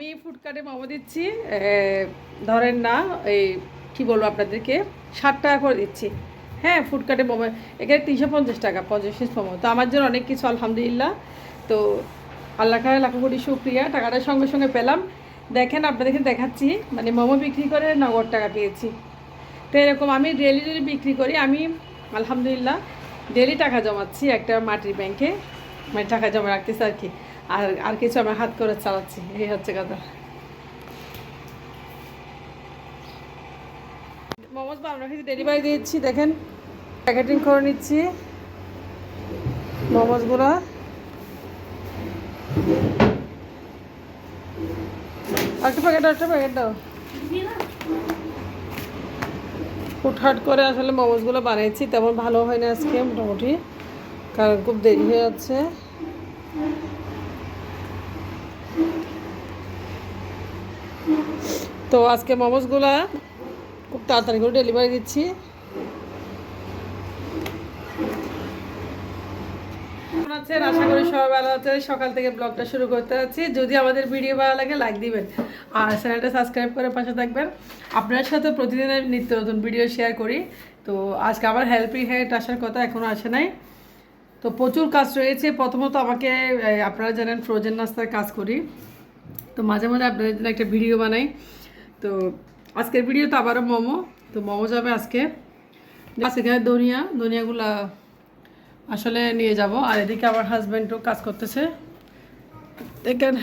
আমি ফুডকার্টে মোমো দিচ্ছি ধরেন না, এই, কি বলব আপনাদেরকে, ষাট টাকা করে দিচ্ছি। হ্যাঁ ফুডকার্টে মোমো, এখানে তিনশো পঞ্চাশ টাকা, পঞ্চাশ পিস মোমো। তো আমার জন্য অনেক কিছু, আলহামদুলিল্লাহ। তো আল্লাহ খায় লাখো কোটি শুক্রিয়া, টাকাটা সঙ্গে সঙ্গে পেলাম। দেখেন আপনাদেরকে দেখাচ্ছি মানে মোমো বিক্রি করে নগদ টাকা পেয়েছি। তো এরকম আমি ডেলি ডেলি বিক্রি করি, আমি, আলহামদুলিল্লাহ ডেলি টাকা জমাচ্ছি একটা মাটির ব্যাংকে মানে টাকা জমা রাখতেছি আর কি। আর আর কিছু আমার হাত করে চালাচ্ছি। এই হচ্ছে কথা। মোমোজ বানানো হয়েছে ডেলিভারি দিয়েছি, দেখেন। প্যাকেটিং করে নিচ্ছি। মোমোজগুলো। একটা একটা হুটহাট করে আসলে মোমোজগুলো বানিয়েছি তেমন ভালো হয়নি আজকে মোটামুটি, কারণ খুব দেরি হয়ে যাচ্ছে। তো আজকে মোমোজগুলা খুব তাড়াতাড়ি করে ডেলিভারি দিচ্ছি। আশা করি সবাই ভালো আছে সকাল থেকে ব্লগটা শুরু করতে যাচ্ছি। যদি আমাদের ভিডিও ভালো লাগে লাইক দিবেন। আর চ্যানেলটা সাবস্ক্রাইব করে পাশে থাকবেন। আপনার সাথে প্রতিদিনের নিত্য নতুন ভিডিও শেয়ার করি। তো আজকে আমার হেল্পিং হ্যান্ড আসার কথা এখনও আসে নাই। তো প্রচুর কাজ রয়েছে। প্রথমত আমাকে আপনারা জানেন ফ্রোজেন নাস্তার কাজ করি। তো মাঝে মাঝে আপনাদের জন্য একটা ভিডিও বানাই। তো আজকের ভিডিও তো আবারও মোমো। তো মোমো যাবে আজকে। এখানে ধনিয়া। ধনিয়াগুলা আসলে নিয়ে যাব। আর এদিকে আমার হাজব্যান্ডও কাজ করতেছে। দেখেন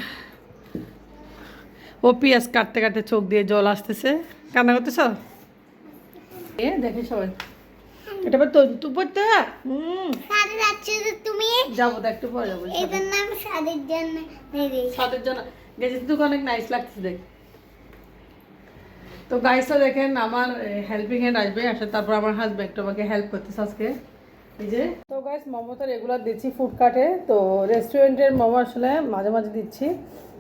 ও পেঁয়াজ কাটতে কাটতে চোখ দিয়ে জল আসতেছে। কান্না করতেছ? এ দেখে সবাই। এটা আবার তন্তু পড়তে? হুম। যাচ্ছে তুমি? যাব তো একটু পরে যাব সাদের জন্য তো অনেক নাইস লাগছে দেখ। তো গাইসটা দেখেন আমার হেল্পিং হ্যান্ড আসবে আসলে তারপর আমার হাজব্যান্ড একটু আমাকে হেল্প করতেছে আজকে। এই যে, তো গাইস মোমো তো রেগুলার দিচ্ছি ফুডকার্টে, তো রেস্টুরেন্টের মোমো আসলে মাঝে মাঝে দিচ্ছি।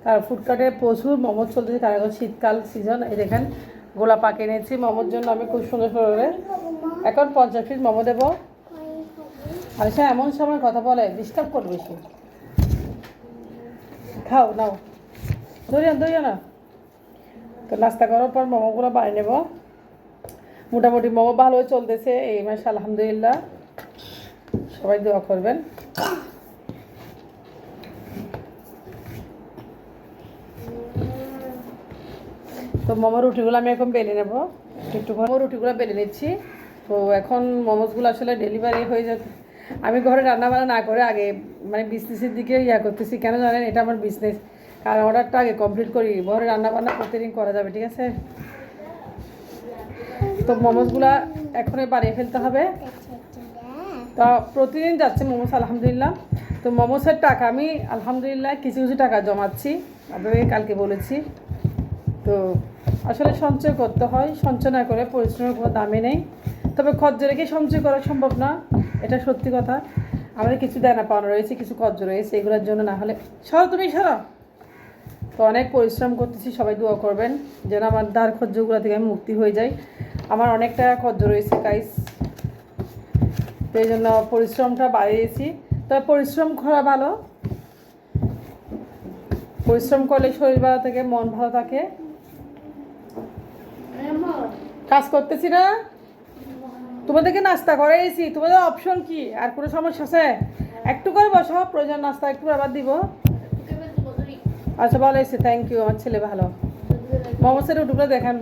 আর ফুডকার্টে প্রচুর মোমো চলতেছে, কারণ এখন শীতকাল সিজন এই দেখেন গোলা পাকে নিয়েছি মোমোর জন্য আমি খুব সুন্দর করে এখন পঞ্চাশ পিস মোমো দেবো। আর সে এমন সময় কথা বলে ডিস্টার্ব করবে বেশি খাও, নাও। ধরিও ধরিও না তো নাস্তা করার পর মোমোগুলো বানিয়ে নেব। মোটামুটি মোমো ভালোই চলতেছে, এই মাসে আলহামদুলিল্লাহ। সবাই দোয়া করবেন। তো মোমো রুটিগুলো আমি এখন বেলে নেব। একটু মোমো রুটিগুলো বেলে নিচ্ছি। তো এখন মোমোসগুলো আসলে ডেলিভারি হয়ে যাচ্ছে আমি ঘরে রান্না বান্না না করে আগে মানে বিজনেসের দিকে ইয়া করতেছি। কেন জানেন? এটা আমার বিজনেস কারণ অর্ডারটা আগে কমপ্লিট করি। ঘরে রান্না বান্না প্রতিদিন করা যাবে, ঠিক আছে? তো মোমোসগুলো এখনই বানিয়ে ফেলতে হবে। তো প্রতিদিন যাচ্ছে মোমোস, আলহামদুলিল্লাহ। তো মোমোসের টাকা আমি, আলহামদুলিল্লাহ, কিছু কিছু টাকা জমাচ্ছি। আপনাদেরকে কালকে বলেছি। তো আসলে সঞ্চয় করতে হয়, সঞ্চয় না করে পরিশ্রমের কোনো দামে নেই। তবে খরচ রেখে সঞ্চয় করা সম্ভব না, এটা সত্যি কথা। আমাদের কিছু দেনা পাওনা রয়েছে, কিছু খরচ রয়েছে, এগুলোর জন্য না হলে সরো তুমি, সরো। তো অনেক পরিশ্রম করতেছি, সবাই দোয়া করবেন যেন আমার ধার খরচগুলো থেকে আমি মুক্তি হয়ে যাই। আমার অনেকটা খরচ রয়েছে গাইস তো এই জন্য পরিশ্রমটা বাড়িয়েছি। তবে পরিশ্রম করা ভালো। পরিশ্রম করলে শরীর ভালো থাকে, মন ভালো থাকে। কাজ করতেছি না? তোমাদেরকে নাস্তা করাইছি। তোমাদের অপশন কি? আর কোনো সমস্যা আছে? একটু করে বসো প্রয়োজন নাস্তা একটু আবার দিব। আচ্ছা ভালো হয়েছে থ্যাংক ইউ আমার ছেলে ভালো। মোমোসের রুটিগুলো দেখান।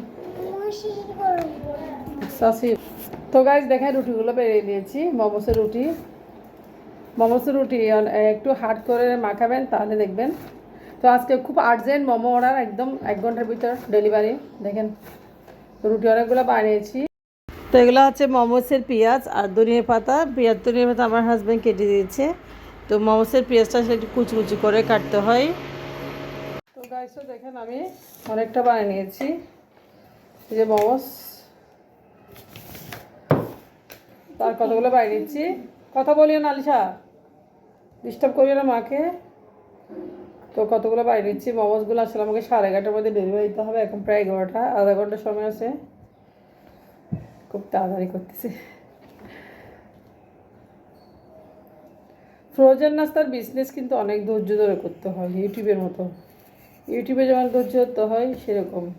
সাসি, তো গাইজ দেখেন, রুটিগুলো বেরিয়ে দিয়েছি মোমোসের রুটি। মোমোসের রুটি একটু হার্ড করে মাখাবেন, তাহলে দেখবেন। তো আজকে খুব আর্জেন্ট মোমো অর্ডার একদম এক ঘণ্টার ভিতর ডেলিভারি দেখেন, রুটি অনেকগুলো বানিয়েছি। তো এগুলো হচ্ছে মোমোসের পেঁয়াজ আর ধনিয়া পাতা। পেঁয়াজ, ধনিয়া পাতা আমার হাজব্যান্ড কেটে দিয়েছে। তো মোমোসের পেঁয়াজটা একটু কুচি কুচি করে কাটতে হয়। গাইসও দেখেন আমি অনেকটা বানিয়ে নিয়েছি। এই যে মোমোস। তার কতগুলো বানিয়ে নিচ্ছি? কথা বলিও না, আলিশা। ডিস্টার্ব করিও না মাকে। তো কতগুলো বানিয়ে নিচ্ছি? মোমোসগুলো আসলে আমাকে সাড়ে এগারোটার মধ্যে ডেলিভারি দিতে হবে। এখন প্রায় এগারোটা, আধা ঘণ্টা সময় আছে। খুব তাড়াতাড়ি করতেছি। ফ্রোজেন নাস্তার বিজনেস কিন্তু অনেক ধৈর্য ধরে করতে হয়, ইউটিউবের মতো। ইউটিউবে যেমন ধরতে হয়, সেরকম।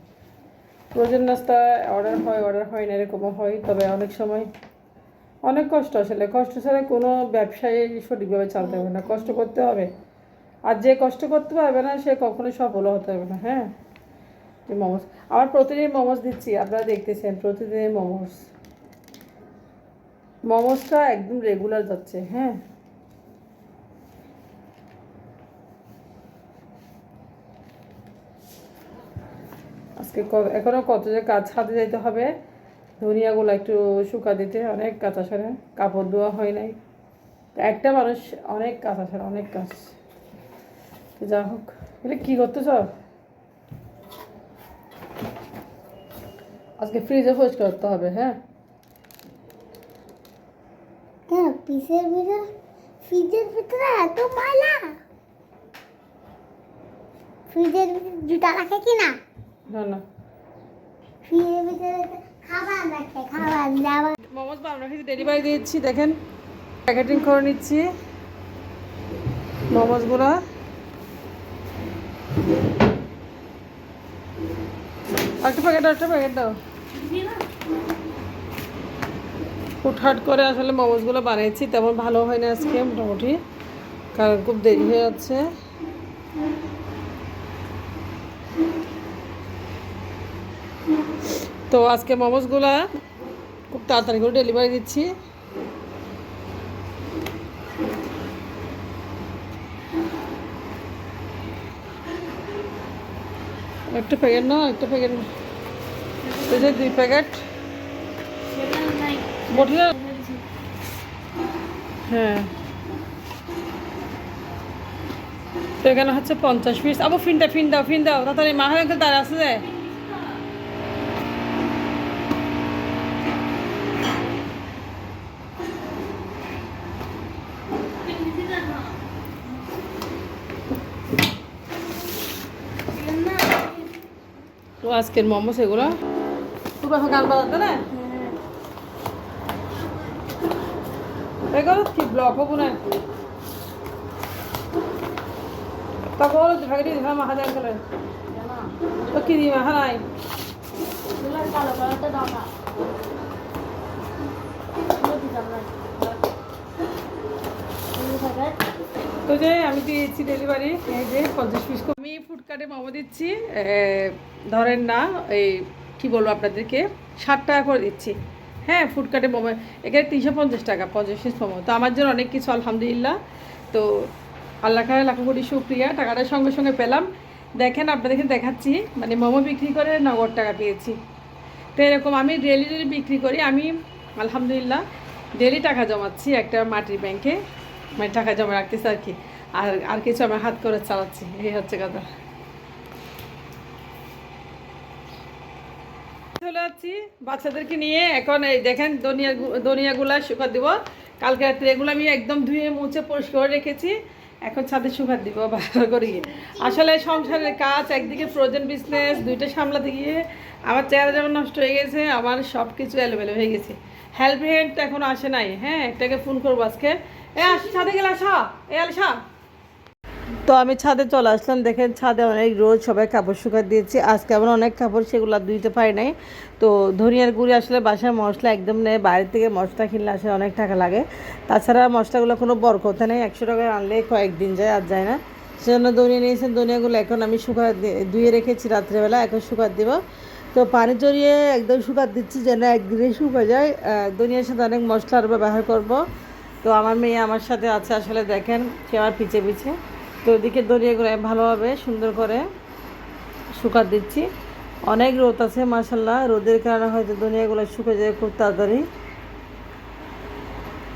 প্রয়োজন নাস্তা অর্ডার হয় অর্ডার হয় না, এরকমও হয়, তবে অনেক সময় অনেক কষ্ট আসলে। কষ্ট ছাড়া কোনো ব্যবসায় সঠিকভাবে চালতে হবে না। কষ্ট করতে হবে। আর যে কষ্ট করতে পারবে না, সে কখনোই সফল হতে হবে না হ্যাঁ? মোমোস। আমার প্রতিদিন মোমোস দিচ্ছি, আপনারা দেখতেছেন, প্রতিদিন মোমোস। মোমোসটা একদম রেগুলার যাচ্ছে হ্যাঁ? আজকে ক- এখনও কত যে কাজ হাতে যেতে হবে। ধনিয়াগুলো একটু শুকা দিতে, অনেক কাজ আসলে কাপড় ধোয়া হয় নাই। একটা মানুষ অনেক কাজ আসলে অনেক কাজ। যা হোক এলে কী করতেছ? আজকে ফ্রিজে পরিষ্কার করতে হবে হ্যাঁ? কেন পিসের ভিতরে ফ্রিজের ভিতরে এত ময়লা ফ্রিজের ভিতরে জুতা রাখে কি মোমোজ ডেলিভারি দিয়েছি দেখেন। প্যাকেটিং করে নিচ্ছি। মোমোজগুলো। একটা প্যাকেট একটা প্যাকেট দাও। হুটহাট করে আসলে মোমোজগুলো বানিয়েছি তেমন ভালো হয় না আজকে মোটামুটি কারণ খুব দেরি হয়ে যাচ্ছে। তো আজকে মোমোজগুলা খুব তাড়াতাড়ি করে ডেলিভারি দিচ্ছি। একটা প্যাকেট না একটা প্যাকেট এই যে দুই প্যাকেট হ্যাঁ। তো এখানে হচ্ছে পঞ্চাশ পিস আবার ফিনটা, ফিন দাও ফিন দাও। তাড়াতাড়ি, মা হয়ে দাঁড়া আছে যে। তো আজকের মোমো সেগুলো খুব এখন গান বাজাতে না? এগুলো কি ব্লক হব না? তারপর ভাগিয়ে দিলাম, মাখা গেলে। তো কি দিই মাখা নাই? কালো কালো তো যে আমি দিয়েছি ডেলিভারি যে পঞ্চাশ পিস আমি ফুডকার্টে মোমো দিচ্ছি ধরেন না, এই কি বলব আপনাদেরকে, ষাট টাকা করে দিচ্ছি। হ্যাঁ ফুডকার্টে মোমো, এখানে তিনশো পঞ্চাশ টাকা, পঞ্চাশ পিস মোমো। তো আমার জন্য অনেক কিছু, আলহামদুলিল্লাহ। তো আল্লাহ খায় লাখো কোটি শুক্রিয়া, টাকাটা সঙ্গে সঙ্গে পেলাম। দেখেন, আপনাদেরকে দেখাচ্ছি মানে মোমো বিক্রি করে নগদ টাকা পেয়েছি। তো এরকম আমি ডেলি ডেলি বিক্রি করি, আমি আলহামদুলিল্লাহ ডেলি টাকা জমাচ্ছি একটা মাটির ব্যাংকে মানে টাকা জমা রাখতেছি আর কি। আর আর কিছু আমার হাত করে চালাচ্ছি, এই হচ্ছে কথা। চলে যাচ্ছি বাচ্চাদেরকে নিয়ে। এখন এই দেখেন দনিয়া দনিয়াগুলা শুকা দিব। কালকে রাত্রে এগুলো আমি একদম ধুয়ে মুছে পরিষ্কার রেখেছি। এখন ছাদে শুকার দিব ভালো করে। গিয়ে আসলে সংসারের কাজ, একদিকে ফ্রোজেন বিজনেস দুইটা সামলাতে গিয়ে আমার চেহারা যেমন নষ্ট হয়ে গেছে আমার সব কিছু এলোমেলো হয়ে গেছে। হেল্প হ্যান্ড এখন আসে নাই হ্যাঁ? একটাকে ফোন করব আজকে। তো আমি ছাদে চলে আসলাম, দেখেন ছাদে অনেক রোজ সবাই কাপড় শুকা দিয়েছি। আজকে আমার অনেক কাপড়, সেগুলো ধুইতে পারি নাই। তো ধনিয়ার গুঁড়ি আসলে বাসার মশলা একদম নেই, বাইরে থেকে মশলা কিনলে আসলে অনেক টাকা লাগে। তাছাড়া মশলাগুলো কোনো বরকতে নেই, একশো টাকা আনলে কয়েকদিন যায়, আর যায় না। সেজন্য ধনিয়া নিয়েছেন, ধনিয়াগুলো এখন আমি শুকা ধুয়ে রেখেছি রাত্রেবেলা, এখন শুকার দিব। তো পানি জড়িয়ে একদম শুকার দিচ্ছি, যেন একদিনে শুকা যায়। ধনিয়ার সাথে অনেক মশলার ব্যবহার করব। তো আমার মেয়ে আমার সাথে আছে আসলে দেখেন, সে আমার পিছে পিছে। তো ওদিকে দরিয়াগুলো আমি ভালোভাবে সুন্দর করে শুকার দিচ্ছি। অনেক রোদ আছে মাসাল্লাহ রোদের কারণে হয়তো দুনিয়াগুলো শুকে যায় খুব তাড়াতাড়ি।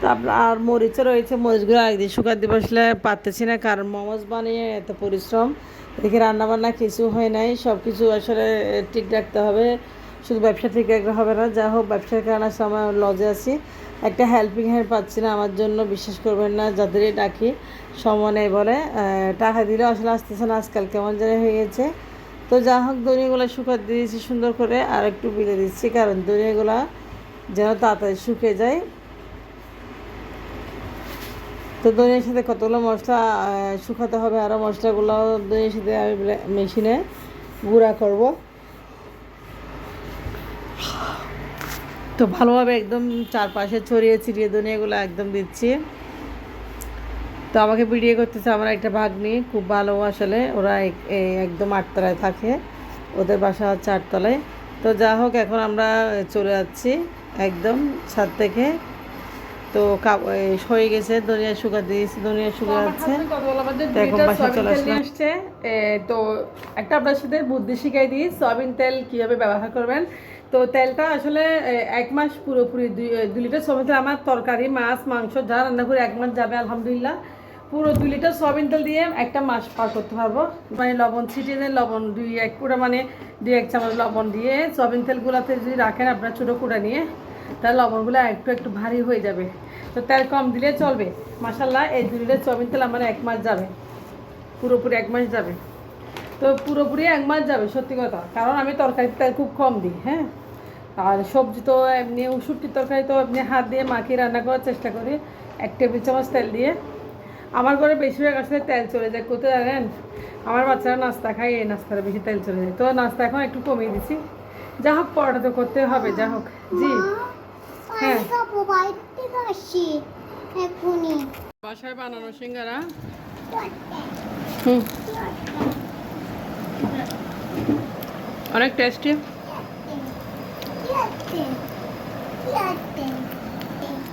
তারপর আর মরিচও রয়েছে, মরিচগুলো একদিন দিয়ে বসলে পারতেছি না, কারণ মোমোজ বানিয়ে এত পরিশ্রম। এদিকে রান্নাবান্না কিছু হয় নাই সব কিছু আসলে ঠিক রাখতে হবে। শুধু ব্যবসা রাখলে হবে না, যা হোক ব্যবসার কারণে সময় লজে আছি। একটা হেল্পিং হ্যান্ড পাচ্ছি না, আমার জন্য বিশ্বাস করবেন না, যাদেরই ডাকি নেই বলে। টাকা দিলে আসলে আসতেছে না, আজকাল কেমন জানি হয়ে গেছে। তো যা হোক, দড়িগুলো শুকাতে দিয়েছি সুন্দর করে, আর একটু বিলে দিচ্ছি, কারণ দড়িগুলো যেন তাড়াতাড়ি শুকিয়ে যায়। তো দইয়ের সাথে কতগুলো মশলা শুকাতে হবে আরও মশলাগুলো দইয়ের সাথে আমি মেশিনে গুঁড়া করব। তো ভালোভাবে একদম চারপাশে ছড়িয়ে ছিটিয়ে দুনিয়াগুলো একদম দিচ্ছি। তো আমাকে বিড়িয়ে করতেছে আমার একটা ভাগ্নি, খুব ভালো আসলে। ওরা এক- একদম আটতলায় থাকে, ওদের বাসা হচ্ছে আটতলায়। তো যা হোক, এখন আমরা চলে যাচ্ছি একদম ছাদ থেকে। তো হয়ে গেছে দুনিয়া শুকা দিয়েছি দুনিয়া শুকা তো এখন বাসায় চলে আসছে। তো একটা আপনার সাথে বুদ্ধি শিখাই দিই সয়াবিন তেল কীভাবে ব্যবহার করবেন। তো তেলটা আসলে এক মাস পুরোপুরি দুই লিটার সয়াবিন তেল আমার তরকারি মাছ মাংস যা রান্না করে এক মাস যাবে আলহামদুলিল্লাহ। পুরো দুই লিটার সয়াবিন তেল দিয়ে একটা মাস পার করতে পারব। মানে লবণ ছিটিয়ে দেন লবণ দুই এক কুড়া মানে দুই এক চামচ লবণ দিয়ে সয়াবিন তেলগুলোতে যদি রাখেন আপনার ছোটো কুড়া নিয়ে। তাহলে লবণগুলো একটু একটু ভারী হয়ে যাবে। তো তেল কম দিলে চলবে। মাসাল্লাহ এই দুই চাউমিন তেল আমার এক মাস যাবে। পুরোপুরি এক মাস যাবে। তো পুরোপুরি এক মাস যাবে, সত্যি কথা। কারণ আমি তরকারির তেল খুব কম দিই হ্যাঁ? আর সবজি তো এমনি উসুটির তরকারি তো এমনি হাত দিয়ে মাখিয়ে রান্না করার চেষ্টা করি। এক টেবিল চামচ তেল দিয়ে। আমার ঘরে বেশিরভাগ আসলে তেল চলে যায়। কোথায় জানেন, আমার বাচ্চারা নাস্তা খায়, এই নাস্তাটা বেশি তেল চলে যায়। তো নাস্তা এখন একটু কমিয়ে দিছি। যা হোক, পরোটা তো করতে হবে, যা হোক। জি। হ্যাঁ। বাইরে থেকে আসছি এখনই। বাসায় বানানো সিঙ্গারা? হুম। অনেক টেস্টি।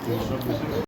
Yeah.